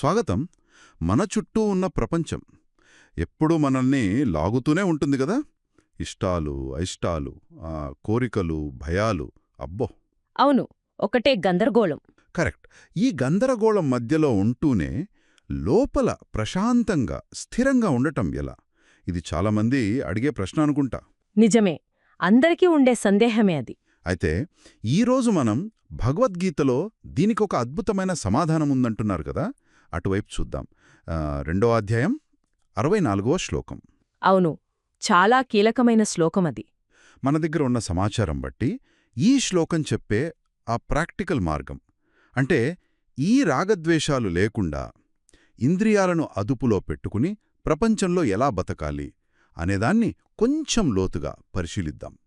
స్వాగతం. మన చుట్టూ ఉన్న ప్రపంచం. ఎప్పుడూ మనల్ని లాగుతూనే ఉంటుంది కదా? ఇష్టాలు అయిష్టాలు ఆ, కోరికలు భయాలు అబ్బో! అవును ఒకటే గందరగోళం. కరెక్ట్. ఈ గందరగోళం మధ్యలో ఉంటూనే లోపల ప్రశాంతంగా స్థిరంగా ఉండటం ఎలా? ఇది చాలామంది అడిగే ప్రశ్న అనుకుంటా. నిజమే. అందరికీ ఉండే సందేహమే అది. అయితే ఈరోజు మనం భగవద్గీతలో దీనికొక అద్భుతమైన సమాధానం ఉందంటున్నారు కదా? అటువైపు చూద్దాం. రెండో అధ్యాయం అరవై నాలుగవ శ్లోకం. అవును చాలా కీలకమైన శ్లోకం అది. మన దగ్గర ఉన్న సమాచారం బట్టి ఈ శ్లోకం చెప్పే ఆ ప్రాక్టికల్ మార్గం. అంటే ఈ రాగద్వేషాలు లేకుండా ఇంద్రియాలను అదుపులో పెట్టుకుని ప్రపంచంలో ఎలా బతకాలి అనేదాన్ని కొంచెం లోతుగా పరిశీలిద్దాం.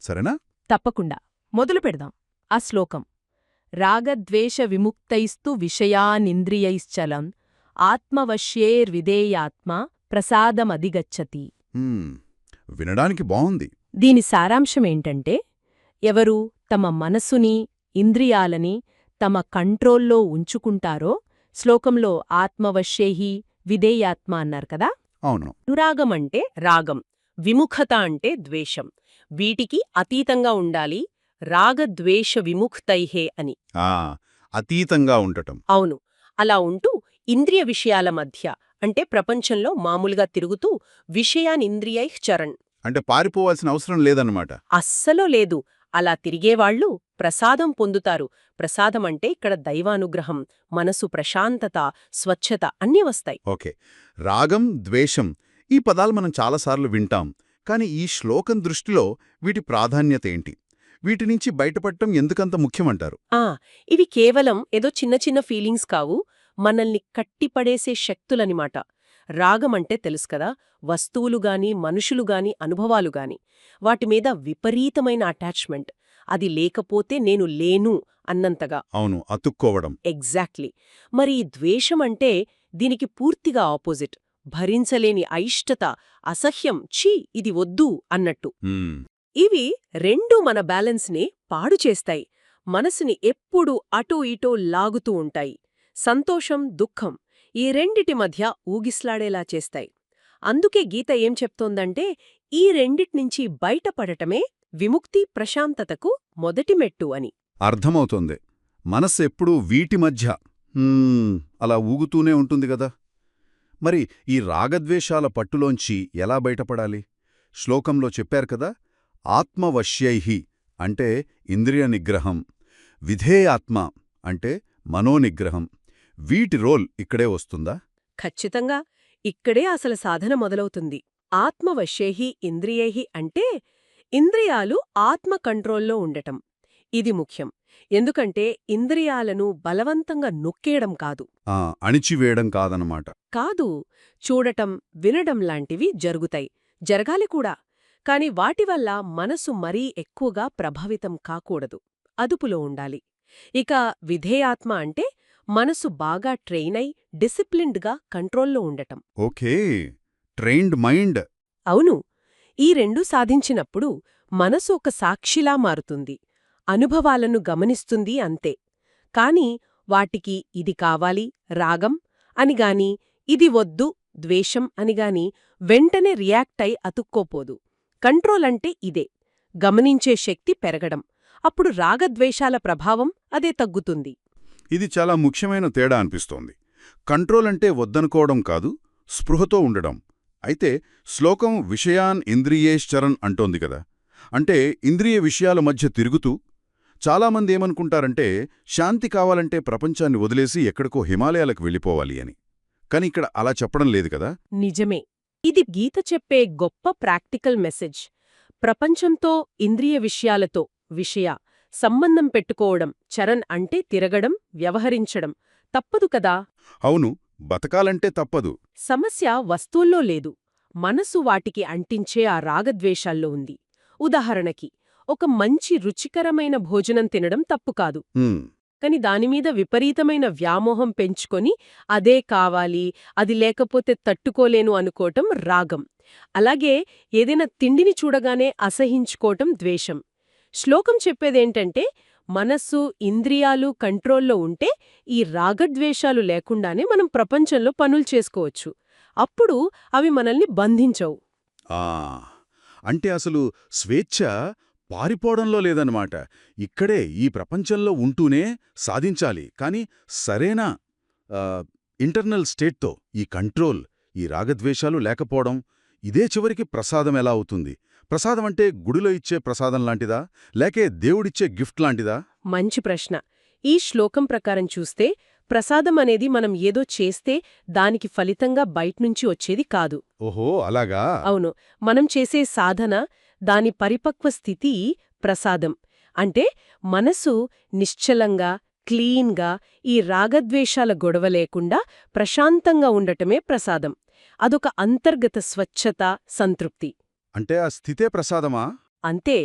సరేనా? తప్పకుండా. మొదలు పెడదాం. ఆ శ్లోకం. రాగద్వేష విముక్తైస్తు విషయానింద్రియైశ్చలం. ఆత్మవశ్యేర్విధేయాత్మ ప్రసాదమధిగచ్చతి. వినడానికి బావుంది. దీని సారాంశమేంటంటే ఎవరు తమ మనసుని ఇంద్రియాలని తమ కంట్రోల్లో ఉంచుకుంటారో శ్లోకంలో ఆత్మవశ్యేహి విధేయాత్మ అన్నారు కదా? అవును. అనురాగమంటే రాగం విముఖత అంటే ద్వేషం. వీటికి అతీతంగా ఉండాలి రాగద్వేష విముక్తైహే అని. ఆ అతీతంగా ఉండటం. అవును. అలా ఉంటూ ఇంద్రియ విషయాల మధ్య అంటే ప్రపంచంలో మామూలుగా తిరుగుతూ విషయానింద్రియై చరణ్. అంటే పారిపోవాల్సిన అవసరం లేదన్నమాట. అస్సలో లేదు. అలా తిరిగేవాళ్ళు ప్రసాదం పొందుతారు. ప్రసాదం అంటే ఇక్కడ దైవానుగ్రహం మనసు ప్రశాంతత స్వచ్ఛత అన్నీ వస్తాయి. ఓకే. రాగం ద్వేషం ఈ పదాలు మనం చాలాసార్లు వింటాం. కానీ ఈ శ్లోకం దృష్టిలో వీటి ప్రాధాన్యత ఏంటి? వీటి నుంచి బయటపడటం ఎందుకంత ముఖ్యమంటారు? ఆ ఇవి కేవలం ఏదో చిన్న చిన్న ఫీలింగ్స్ కావు. మనల్ని కట్టిపడేసే శక్తులనిమాట. రాగమంటే తెలుసు కదా వస్తువులు గాని మనుషులు గాని అనుభవాలు గాని. వాటి మీద విపరీతమైన అటాచ్మెంట్. అది లేకపోతే నేను లేను అన్నంతగా. అవును అతుక్కోవడం. ఎగ్జాక్ట్లీ. మరి ద్వేషం అంటే దీనికి పూర్తిగా ఆపోజిట్. భరించలేని అయిష్టత అసహ్యం ఛీ ఇది వద్దు అన్నట్టు. ఇవి రెండు మన బ్యాలెన్స్ని పాడు చేస్తాయి. మనసుని ఎప్పుడూ అటూ ఇటూ లాగుతూ ఉంటాయి. సంతోషం దుఃఖం ఈ రెండిటి మధ్య ఊగిస్లాడేలా చేస్తాయి. అందుకే గీత ఏం చెప్తోందంటే ఈ రెండిట్నించి బయటపడటమే విముక్తి ప్రశాంతతకు మొదటి మెట్టు అని. అర్థమవుతోంది. మనస్సు ఎప్పుడూ వీటి మధ్య అలా ఊగుతూనే ఉంటుంది కదా! మరి ఈ రాగద్వేషాల పట్టులోంచి ఎలా బయటపడాలి? శ్లోకంలో చెప్పారు కదా ఆత్మవశ్యైహి అంటే ఇంద్రియ నిగ్రహం. విధేయాత్మ అంటే మనోనిగ్రహం. వీటి రోల్ ఇక్కడే వస్తుందా? ఖచ్చితంగా. ఇక్కడే అసలు సాధన మొదలవుతుంది. ఆత్మవశ్యైహి ఇంద్రియైహి అంటే ఇంద్రియాలు ఆత్మ కంట్రోల్లో ఉండటం. ఇది ముఖ్యం. ఎందుకంటే ఇంద్రియాలను బలవంతంగా నొక్కేయడం కాదు. ఆ అణిచివేయడం కాదనమాట. కాదు. చూడటం వినడం లాంటివి జరుగుతాయి. జరగాలి కూడా. కాని వాటి వల్ల మనసు మరీ ఎక్కువగా ప్రభావితం కాకూడదు. అదుపులో ఉండాలి. ఇక విధేయాత్మ అంటే మనసు బాగా ట్రైన్ అయి డిసిప్లిన్డ్గా కంట్రోల్లో ఉండటం. ఓకే. Trained mind. అవును. ఈ రెండు సాధించినప్పుడు మనసు ఒక సాక్షిలా మారుతుంది. అనుభవాలను గమనిస్తుంది అంతే. కాని వాటికి ఇది కావాలి రాగం అనిగాని ఇది వద్దు ద్వేషం అనిగాని వెంటనే రియాక్ట్ అయి అతుక్కోపోదు. కంట్రోల్ అంటే ఇదే. గమనించే శక్తి పెరగడం. అప్పుడు రాగద్వేషాల ప్రభావం అదే తగ్గుతుంది. ఇది చాలా ముఖ్యమైన తేడా అనిపిస్తోంది. కంట్రోల్ అంటే వద్దనుకోవడం కాదు స్పృహతో ఉండడం. అయితే శ్లోకం విషయాన్ ఇంద్రియేశ్చరన్ అంటోంది కదా. అంటే ఇంద్రియ విషయాల మధ్య తిరుగుతూ చాలామంది ఏమనుకుంటారంటే శాంతి కావాలంటే ప్రపంచాన్ని వదిలేసి ఎక్కడికో హిమాలయాలకు వెళ్ళిపోవాలి అని. కాని ఇక్కడ అలా చెప్పడం లేదు కదా. నిజమే. ఇది గీత చెప్పే గొప్ప ప్రాక్టికల్ మెసేజ్. ప్రపంచంతో ఇంద్రియ విషయాలతో విషయ సంబంధం పెట్టుకోవడం చరణ్ అంటే తిరగడం వ్యవహరించడం తప్పదు కదా? అవును బతకాలంటే తప్పదు. సమస్య వస్తువుల్లో లేదు. మనసు వాటికి అంటించే ఆ రాగద్వేషాల్లో ఉంది. ఉదాహరణకి ఒక మంచి రుచికరమైన భోజనం తినడం తప్పు కాదు. కాని దానిమీద విపరీతమైన వ్యామోహం పెంచుకొని అదే కావాలి అది లేకపోతే తట్టుకోలేను అనుకోవటం రాగం. అలాగే ఏదైనా తిండిని చూడగానే అసహించుకోవటం ద్వేషం. శ్లోకం చెప్పేదేంటంటే మనస్సు ఇంద్రియాలు కంట్రోల్లో ఉంటే ఈ రాగద్వేషాలు లేకుండానే మనం ప్రపంచంలో పనులు చేసుకోవచ్చు. అప్పుడు అవి మనల్ని బంధించవు. ఆ! అంటే అసలు స్వేచ్ఛ పారిపోవడంలో లేదన్నమాట. ఇక్కడే ఈ ప్రపంచంలో ఉంటూనే సాధించాలి. కానీ సరైన ఇంటర్నల్ స్టేట్తో ఈ కంట్రోల్ ఈ రాగద్వేషాలు లేకపోవడం ఇదే చివరికి ప్రసాదం ఎలా అవుతుంది? ప్రసాదం అంటే గుడిలో ఇచ్చే ప్రసాదం లాంటిదా? లేకే దేవుడిచ్చే గిఫ్ట్ లాంటిదా? మంచి ప్రశ్న. ఈ శ్లోకం ప్రకారం చూస్తే ప్రసాదం అనేది మనం ఏదో చేస్తే దానికి ఫలితంగా బయట్నుంచి వచ్చేది కాదు. ఓహో అలాగా? అవును. మనం చేసే సాధన దాని పరిపక్వ స్థితి ప్రసాదం. అంటే మనసు నిశ్చలంగా క్లీన్గా ఈ రాగద్వేషాల గొడవ లేకుండా ప్రశాంతంగా ఉండటమే ప్రసాదం. అదొక అంతర్గత స్వచ్ఛత సంతృప్తి. అంటే ఆ స్థితే ప్రసాదమా? అంతే.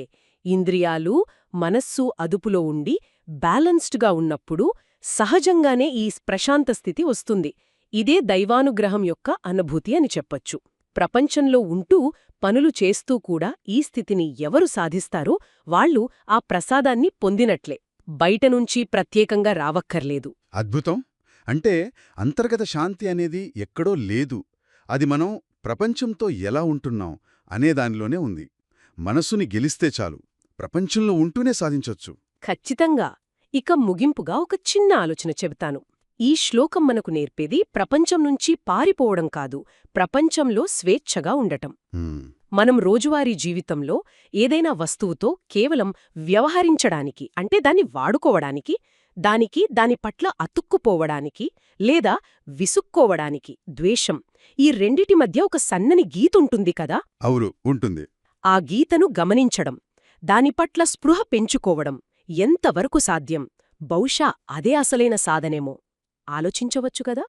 ఇంద్రియాలు మనస్సు అదుపులో ఉండి బ్యాలెన్స్డ్గా ఉన్నప్పుడు సహజంగానే ఈ ప్రశాంత స్థితి వస్తుంది. ఇదే దైవానుగ్రహం యొక్క అనుభూతి అని చెప్పొచ్చు. ప్రపంచంలో ఉంటూ పనులు చేస్తూ కూడా ఈ స్థితిని ఎవరు సాధిస్తారో వాళ్ళు ఆ ప్రసాదాన్ని పొందినట్లే. బయటనుంచి ప్రత్యేకంగా రావక్కర్లేదు. అద్భుతం! అంటే అంతర్గత శాంతి అనేది ఎక్కడో లేదు. అది మనం ప్రపంచంతో ఎలా ఉంటున్నాం అనే దానిలోనే ఉంది. మనసుని గెలిస్తే చాలు. ప్రపంచంలో ఉంటూనే సాధించొచ్చు. ఖచ్చితంగా! ఇక ముగింపుగా ఒక చిన్న ఆలోచన చెబుతాను. ఈ శ్లోకం మనకు నేర్పేది ప్రపంచం నుంచి పారిపోవడం కాదు ప్రపంచంలో స్వేచ్ఛగా ఉండటం. మనం రోజువారీ జీవితంలో ఏదైనా వస్తువుతో కేవలం వ్యవహరించడానికి అంటే దాన్ని వాడుకోవడానికి దానికి దాని పట్ల అతుక్కుపోవడానికి లేదా విసుక్కోవడానికి ద్వేషం ఈ రెండిటి మధ్య ఒక సన్నని గీతుంటుంది కదా? అవును ఉంటుంది. ఆ గీతను గమనించడం దాని పట్ల స్పృహ పెంచుకోవడం ఎంతవరకు సాధ్యం? బహుశా అదే అసలైన సాధనేమో. ఆలోచించవచ్చు కదా?